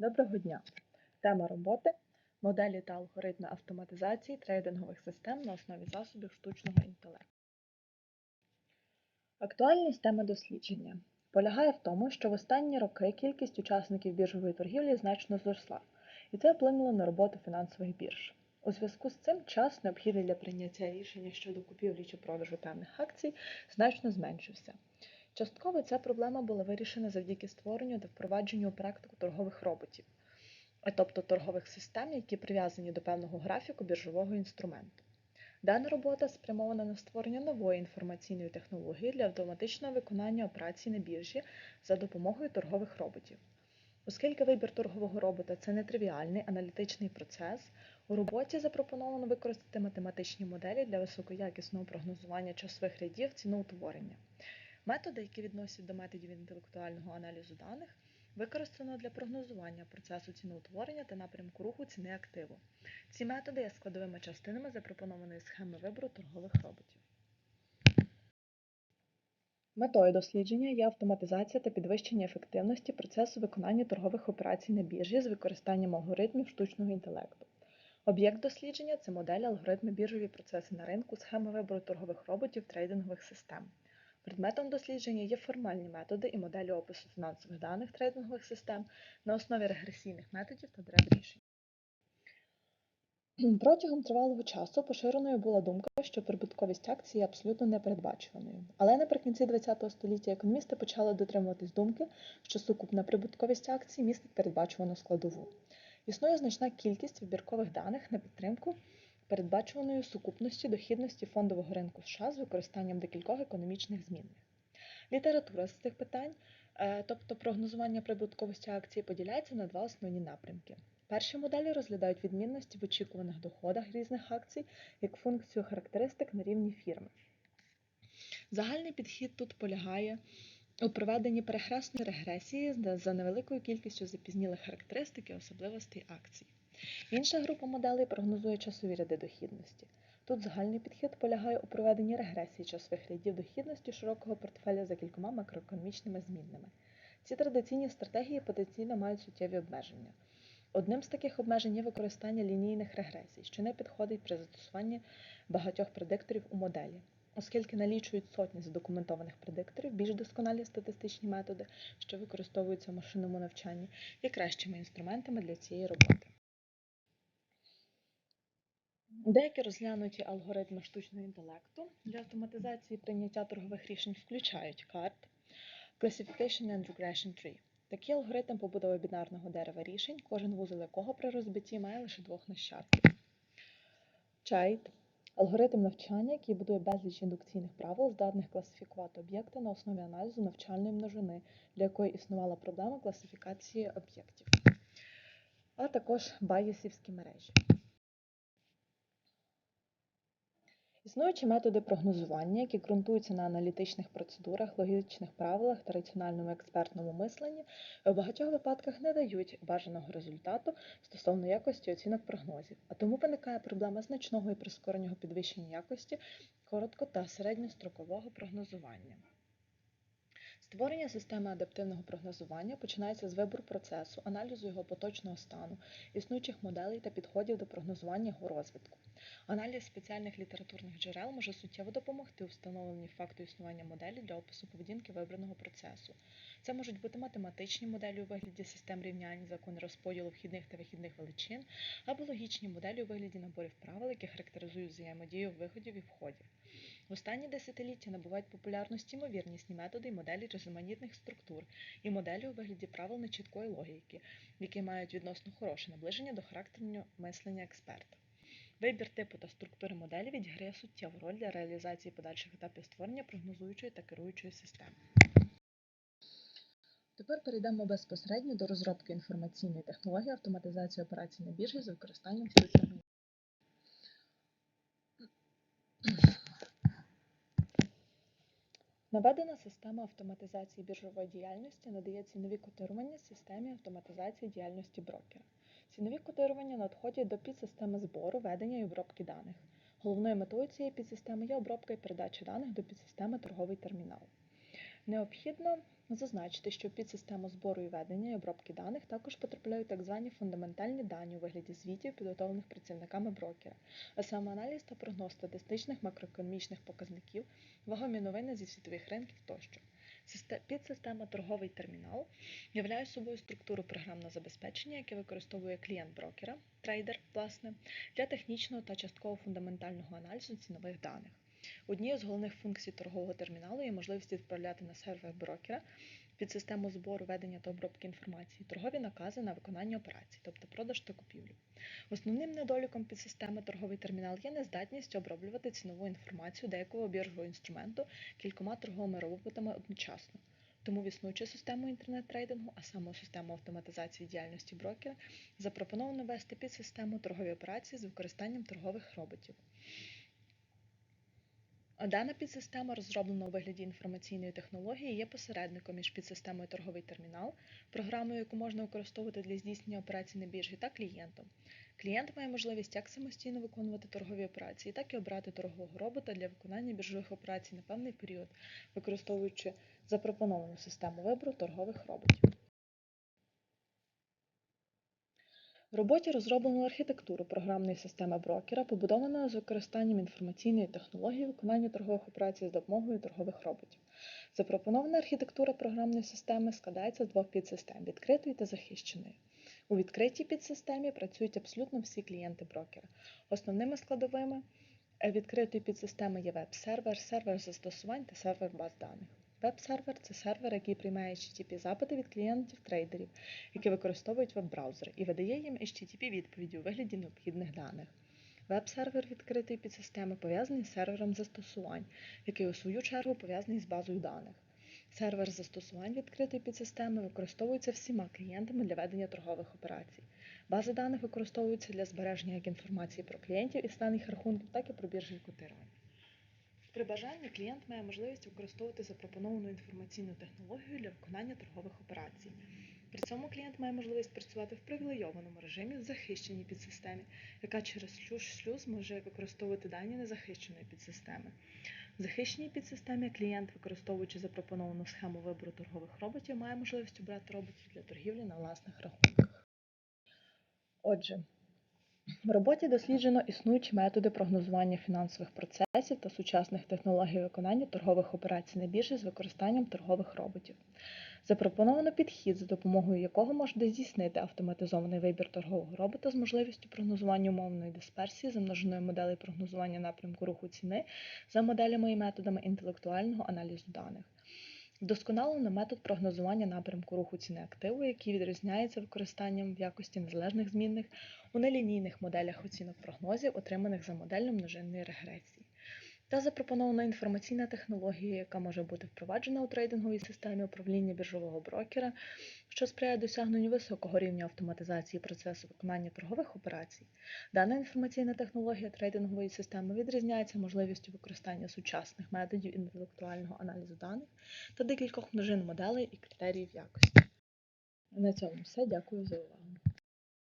Доброго дня! Тема роботи моделі та алгоритми автоматизації трейдингових систем на основі засобів штучного інтелекту. Актуальність теми дослідження полягає в тому, що в останні роки кількість учасників біржової торгівлі значно зросла, і це вплинуло на роботу фінансових бірж. У зв'язку з цим час, необхідний для прийняття рішення щодо купівлі чи продажу певних акцій, значно зменшився. Частково ця проблема була вирішена завдяки створенню та впровадженню у практику торгових роботів, тобто торгових систем, які прив'язані до певного графіку біржового інструменту. Дана робота спрямована на створення нової інформаційної технології для автоматичного виконання операцій на біржі за допомогою торгових роботів. Оскільки вибір торгового робота це нетривіальний аналітичний процес, у роботі запропоновано використати математичні моделі для високоякісного прогнозування часових рядів ціноутворення. Методи, які відносять до методів інтелектуального аналізу даних, використано для прогнозування процесу ціноутворення та напрямку руху ціни активу. Ці методи є складовими частинами запропонованої схеми вибору торгових роботів. Метою дослідження є автоматизація та підвищення ефективності процесу виконання торгових операцій на біржі з використанням алгоритмів штучного інтелекту. Об'єкт дослідження це модель алгоритми біржові процеси на ринку, схеми вибору торгових роботів трейдингових систем. Предметом дослідження є формальні методи і моделі опису фінансових даних трейдингових систем на основі регресійних методів та дерев рішень. Протягом тривалого часу поширеною була думка, що прибутковість акцій є абсолютно непередбачуваною. Але наприкінці ХХ століття економісти почали дотримуватись думки, що сукупна прибутковість акцій містить передбачувану складову. Існує значна кількість вибіркових даних на підтримку передбачуваної сукупності дохідності фондового ринку США з використанням декількох економічних змінних. Література з цих питань, е, тобто прогнозування прибутковості акцій, поділяється на два основні напрямки. Перші моделі розглядають відмінності в очікуваних доходах різних акцій як функцію характеристик на рівні фірми. Загальний підхід тут полягає у проведенні перехресної регресії за невеликою кількістю запізнілих характеристик і особливостей акцій. Інша група моделей прогнозує часові ряди дохідності. Тут загальний підхід полягає у проведенні регресії часових рядів дохідності широкого портфеля за кількома макроекономічними змінними. Ці традиційні стратегії потенційно мають суттєві обмеження. Одним з таких обмежень є використання лінійних регресій, що не підходить при застосуванні багатьох предикторів у моделі, оскільки налічують сотні задокументованих предикторів, більш досконалі статистичні методи, що використовуються в машинному навчанні, є кращими інструментами для цієї роботи. Деякі розглянуті алгоритми штучного інтелекту для автоматизації прийняття торгових рішень включають CART, Classification and Regression Tree. Такий алгоритм побудови бінарного дерева рішень, кожен вузол якого при розбитті має лише двох нащадків. Чайт алгоритм навчання, який будує безліч індукційних правил, здатних класифікувати об'єкти на основі аналізу навчальної множини, для якої існувала проблема класифікації об'єктів, а також байєсівські мережі. Існуючі методи прогнозування, які ґрунтуються на аналітичних процедурах, логічних правилах та раціональному експертному мисленні, в багатьох випадках не дають бажаного результату стосовно якості оцінок прогнозів, а тому виникає проблема значного і прискореного підвищення якості коротко та середньострокового прогнозування. Створення системи адаптивного прогнозування починається з вибору процесу, аналізу його поточного стану, існуючих моделей та підходів до прогнозування його розвитку. Аналіз спеціальних літературних джерел може суттєво допомогти у встановленні факту існування моделі для опису поведінки вибраного процесу. Це можуть бути математичні моделі у вигляді систем рівнянь, закони розподілу вхідних та вихідних величин, або логічні моделі у вигляді наборів правил, які характеризують взаємодію виходів і входів. В останні десятиліття набувають популярність ймовірнісні методи і моделі різноманітних структур і моделі у вигляді правил нечіткої логіки, які мають відносно хороше наближення до характерного мислення експерта. Вибір типу та структури моделі відіграє суттєву роль для реалізації подальших етапів створення прогнозуючої та керуючої системи. Тепер перейдемо безпосередньо до розробки інформаційної технології автоматизації операцій на біржі з використанням штучного Наведена система автоматизації біржової діяльності надає цінові котирування системі автоматизації діяльності брокера. Цінові котирування надходять до підсистеми збору, ведення і обробки даних. Головною метою цієї підсистеми є обробка і передача даних до підсистеми торговий термінал. Необхідно зазначити, що під систему збору і ведення і обробки даних також потрапляють так звані фундаментальні дані у вигляді звітів, підготовлених працівниками брокера, а саме аналіз та прогноз статистичних макроекономічних показників, вагомі новини зі світових ринків тощо. Систе- Підсистема торговий термінал являє собою структуру програмного забезпечення, яке використовує клієнт брокера, трейдер, власне, для технічного та частково фундаментального аналізу цінових даних. Однією з головних функцій торгового терміналу є можливість відправляти на сервер брокера під систему збору, ведення та обробки інформації торгові накази на виконання операцій, тобто продаж та купівлю. Основним недоліком підсистеми торговий термінал є нездатність оброблювати цінову інформацію деякого біржового інструменту кількома торговими роботами одночасно. Тому в існуючу систему інтернет-трейдингу, а саме систему автоматизації діяльності брокера, запропоновано ввести під систему торгові операції з використанням торгових роботів. Дана підсистема, розроблена у вигляді інформаційної технології, є посередником між підсистемою торговий термінал, програмою, яку можна використовувати для здійснення операцій на біржі, та клієнтом. Клієнт має можливість як самостійно виконувати торгові операції, так і обрати торгового робота для виконання біржових операцій на певний період, використовуючи запропоновану систему вибору торгових роботів. В роботі розроблено архітектуру програмної системи брокера, побудованої з використанням інформаційної технології виконання торгових операцій з допомогою торгових роботів. Запропонована архітектура програмної системи складається з двох підсистем відкритої та захищеної. У відкритій підсистемі працюють абсолютно всі клієнти брокера. Основними складовими відкритої підсистеми є веб-сервер, сервер застосувань та сервер баз даних. Веб-сервер це сервер, який приймає http запити від клієнтів трейдерів, які використовують веб-браузер, і видає їм http відповіді у вигляді необхідних даних. Веб-сервер відкритої підсистеми пов'язаний з сервером застосувань, який у свою чергу пов'язаний з базою даних. Сервер застосувань відкритої підсистеми використовується всіма клієнтами для ведення торгових операцій. Бази даних використовуються для збереження як інформації про клієнтів і стан їх рахунків, так і про біржі і котирування. При бажанні клієнт має можливість використовувати запропоновану інформаційну технологію для виконання торгових операцій. При цьому клієнт має можливість працювати в привілейованому режимі в захищеній підсистемі, яка через шлюз може використовувати дані незахищеної підсистеми. В захищеній підсистемі клієнт, використовуючи запропоновану схему вибору торгових роботів, має можливість обрати роботів для торгівлі на власних рахунках. Отже, в роботі досліджено існуючі методи прогнозування фінансових процесів та сучасних технологій виконання торгових операцій на біржі з використанням торгових роботів. Запропоновано підхід, за допомогою якого можна здійснити автоматизований вибір торгового робота з можливістю прогнозування умовної дисперсії за множиною моделей прогнозування напрямку руху ціни за моделями і методами інтелектуального аналізу даних. Вдосконалено метод прогнозування напрямку руху ціни активу, який відрізняється використанням в якості незалежних змінних у нелінійних моделях оцінок прогнозів, отриманих за моделлю множинної регресії. Та запропонована інформаційна технологія, яка може бути впроваджена у трейдинговій системі управління біржового брокера, що сприяє досягненню високого рівня автоматизації процесу виконання торгових операцій. Дана інформаційна технологія трейдингової системи відрізняється можливістю використання сучасних методів інтелектуального аналізу даних та декількох множин моделей і критеріїв якості. На цьому все. Дякую за увагу.